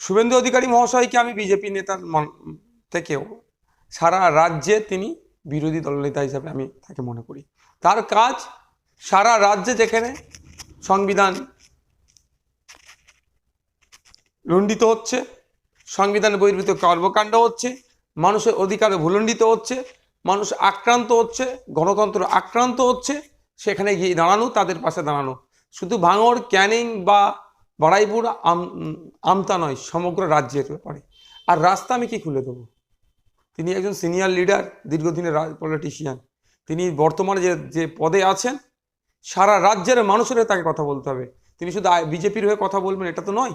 শুভেন্দু অধিকারী মহাশয়কে আমি বিজেপি নেতার থেকেও সারা রাজ্যে তিনি বিরোধী দলনেতা হিসাবে আমি তাকে মনে করি। তার কাজ সারা রাজ্যে যেখানে সংবিধান লণ্ডিত হচ্ছে, সংবিধান বহির্ভূত কর্মকাণ্ড হচ্ছে, মানুষের অধিকার ভুলণ্ডিত হচ্ছে, মানুষ আক্রান্ত হচ্ছে, গণতন্ত্র আক্রান্ত হচ্ছে, সেখানে গিয়ে দাঁড়ানো, তাদের পাশে দাঁড়ানো। শুধু ভাঙড়, ক্যানিং বা বাড়াইপুর আম, আমতা নয়, সমগ্র রাজ্যের ব্যাপারে আর রাস্তা আমি কি খুলে দেবো? তিনি একজন সিনিয়র লিডার দীর্ঘদিনের পলিটিশিয়ান তিনি বর্তমানে যে যে পদে আছেন, সারা রাজ্যের মানুষের তাকে কথা বলতে হবে। তিনি শুধু বিজেপির হয়ে কথা বলবেন, এটা তো নয়।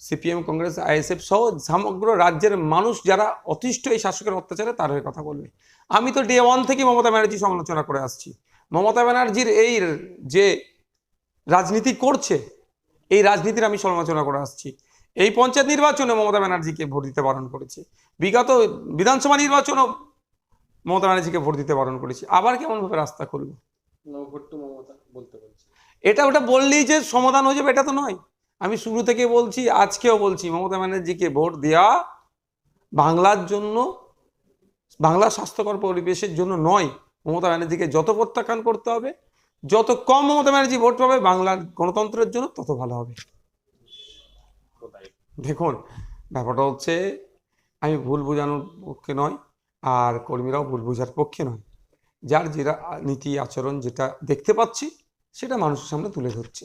সিপিএম, কংগ্রেস, আইএসএফ সহ সমগ্র রাজ্যের মানুষ যারা অতিষ্ঠ এই শাসকের অত্যাচারে, তার হয়ে কথা বলবে। আমি তো ডে ওয়ান থেকে মমতা ব্যানার্জি সমালোচনা করে আসছি। মমতা ব্যানার্জির এই যে রাজনীতি করছে এই রাজনীতির আমি সমালোচনা করে আসছি। এই পঞ্চায়েত নির্বাচনে মমতা ব্যানার্জিকে ভোট দিতে বারণ করেছে। বিগত বিধানসভা নির্বাচনও মমতা ব্যানার্জিকে ভোট দিতে বারণ করেছি। আবার কেমনভাবে রাস্তা বলতে এটা ওটা বললেই যে সমাধান হয়ে যাবে এটা তো নয়। আমি শুরু থেকে বলছি আজকেও বলছি মমতা ব্যানার্জিকে ভোট দেওয়া বাংলার জন্য বাংলার স্বাস্থ্যকর পরিবেশের জন্য নয়। মমতা ব্যানার্জিকে যত প্রত্যাখ্যান করতে হবে যত কম মমতা ব্যানার্জি ভোট পাবে বাংলার গণতন্ত্রের জন্য তত ভালো হবে। দেখুন, ব্যাপারটা হচ্ছে, আমি ভুল বোঝানোর পক্ষে নয়, আর কর্মীরাও ভুল বোঝার পক্ষে নয়। যার যেটা নীতি আচরণ যেটা দেখতে পাচ্ছি, সেটা মানুষের সামনে তুলে ধরছি।